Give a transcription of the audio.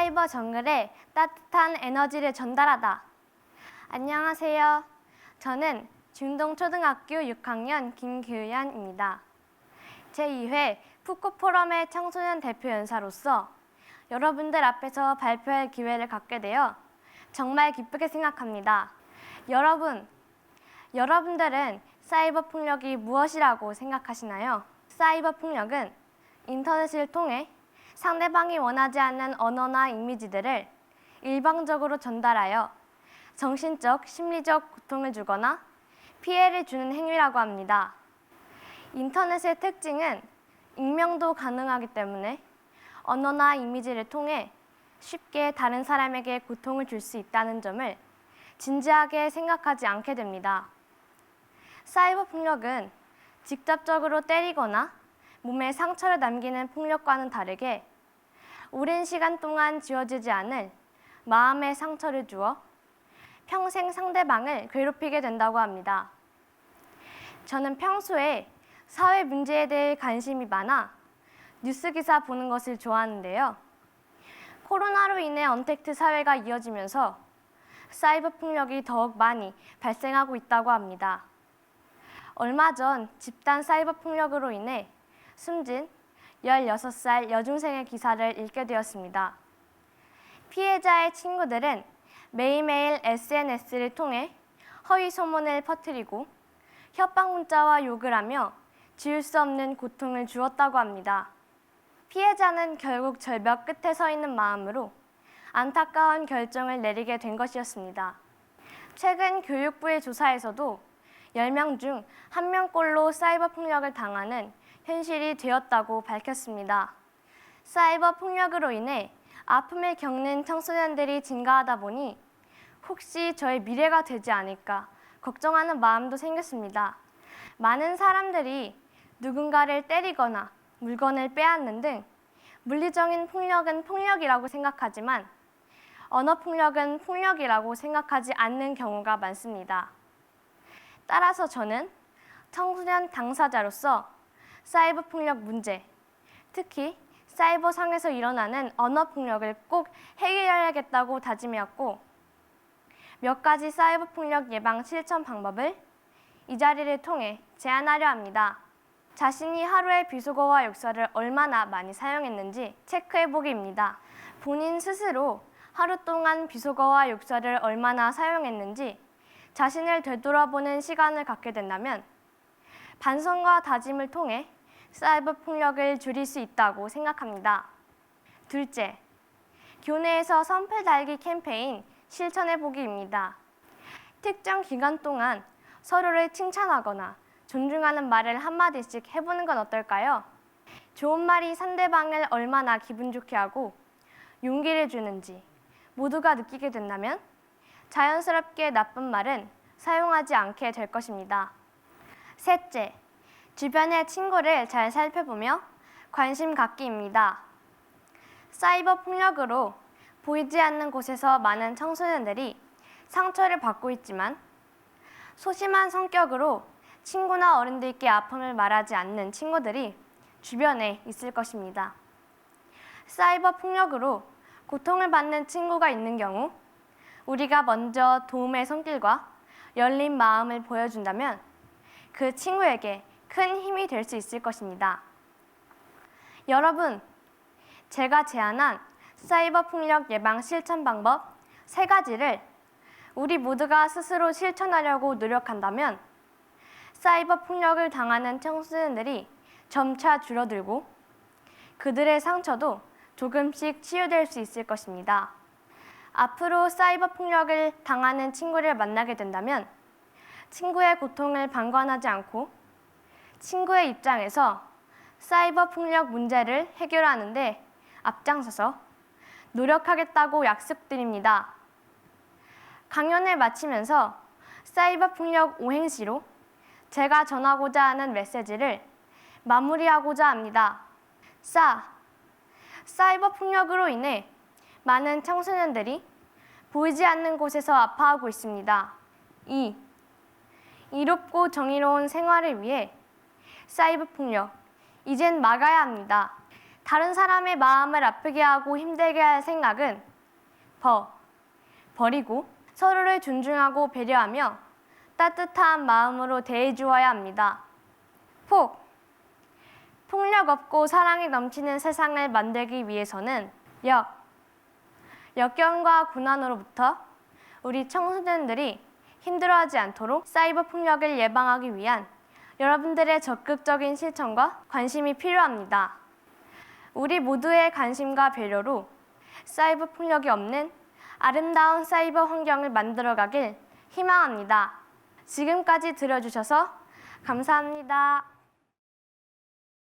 사이버 정글에 따뜻한 에너지를 전달하다. 안녕하세요. 저는 중동초등학교 6학년 김규현입니다. 제2회 푸코 포럼의 청소년 대표 연사로서 여러분들 앞에서 발표할 기회를 갖게 되어 정말 기쁘게 생각합니다. 여러분, 여러분들은 사이버 폭력이 무엇이라고 생각하시나요? 사이버 폭력은 인터넷을 통해 상대방이 원하지 않는 언어나 이미지들을 일방적으로 전달하여 정신적, 심리적 고통을 주거나 피해를 주는 행위라고 합니다. 인터넷의 특징은 익명도 가능하기 때문에 언어나 이미지를 통해 쉽게 다른 사람에게 고통을 줄 수 있다는 점을 진지하게 생각하지 않게 됩니다. 사이버 폭력은 직접적으로 때리거나 몸에 상처를 남기는 폭력과는 다르게 오랜 시간 동안 지워지지 않을 마음의 상처를 주어 평생 상대방을 괴롭히게 된다고 합니다. 저는 평소에 사회 문제에 대해 관심이 많아 뉴스 기사 보는 것을 좋아하는데요. 코로나로 인해 언택트 사회가 이어지면서 사이버 폭력이 더욱 많이 발생하고 있다고 합니다. 얼마 전 집단 사이버 폭력으로 인해 숨진 16살 여중생의 기사를 읽게 되었습니다. 피해자의 친구들은 매일매일 SNS를 통해 허위 소문을 퍼뜨리고 협박 문자와 욕을 하며 지울 수 없는 고통을 주었다고 합니다. 피해자는 결국 절벽 끝에 서 있는 마음으로 안타까운 결정을 내리게 된 것이었습니다. 최근 교육부의 조사에서도 10명 중 1명꼴로 사이버 폭력을 당하는 현실이 되었다고 밝혔습니다. 사이버 폭력으로 인해 아픔을 겪는 청소년들이 증가하다 보니 혹시 저의 미래가 되지 않을까 걱정하는 마음도 생겼습니다. 많은 사람들이 누군가를 때리거나 물건을 빼앗는 등 물리적인 폭력은 폭력이라고 생각하지만 언어 폭력은 폭력이라고 생각하지 않는 경우가 많습니다. 따라서 저는 청소년 당사자로서 사이버 폭력 문제, 특히 사이버 상에서 일어나는 언어 폭력을 꼭 해결해야겠다고 다짐했고 몇 가지 사이버 폭력 예방 실천 방법을 이 자리를 통해 제안하려 합니다. 자신이 하루에 비속어와 욕설을 얼마나 많이 사용했는지 체크해 보기입니다. 본인 스스로 하루 동안 비속어와 욕설을 얼마나 사용했는지 자신을 되돌아보는 시간을 갖게 된다면 반성과 다짐을 통해 사이버 폭력을 줄일 수 있다고 생각합니다. 둘째, 교내에서 선풀 달기 캠페인 실천해 보기입니다. 특정 기간 동안 서로를 칭찬하거나 존중하는 말을 한마디씩 해보는 건 어떨까요? 좋은 말이 상대방을 얼마나 기분 좋게 하고 용기를 주는지 모두가 느끼게 된다면 자연스럽게 나쁜 말은 사용하지 않게 될 것입니다. 셋째, 주변의 친구를 잘 살펴보며 관심 갖기입니다. 사이버 폭력으로 보이지 않는 곳에서 많은 청소년들이 상처를 받고 있지만 소심한 성격으로 친구나 어른들께 아픔을 말하지 않는 친구들이 주변에 있을 것입니다. 사이버 폭력으로 고통을 받는 친구가 있는 경우 우리가 먼저 도움의 손길과 열린 마음을 보여준다면 그 친구에게 큰 힘이 될 수 있을 것입니다. 여러분, 제가 제안한 사이버 폭력 예방 실천 방법 세 가지를 우리 모두가 스스로 실천하려고 노력한다면 사이버 폭력을 당하는 청소년들이 점차 줄어들고 그들의 상처도 조금씩 치유될 수 있을 것입니다. 앞으로 사이버 폭력을 당하는 친구를 만나게 된다면 친구의 고통을 방관하지 않고 친구의 입장에서 사이버 폭력 문제를 해결하는데 앞장서서 노력하겠다고 약속드립니다. 강연을 마치면서 사이버 폭력 오행시로 제가 전하고자 하는 메시지를 마무리하고자 합니다. 싸. 사이버 폭력으로 인해 많은 청소년들이 보이지 않는 곳에서 아파하고 있습니다. 2. 이롭고 정의로운 생활을 위해 사이버 폭력, 이젠 막아야 합니다. 다른 사람의 마음을 아프게 하고 힘들게 할 생각은 버, 버리고 서로를 존중하고 배려하며 따뜻한 마음으로 대해주어야 합니다. 폭, 폭력 없고 사랑이 넘치는 세상을 만들기 위해서는 역, 역경과 고난으로부터 우리 청소년들이 힘들어하지 않도록 사이버 폭력을 예방하기 위한 여러분들의 적극적인 실천과 관심이 필요합니다. 우리 모두의 관심과 배려로 사이버 폭력이 없는 아름다운 사이버 환경을 만들어가길 희망합니다. 지금까지 들어주셔서 감사합니다.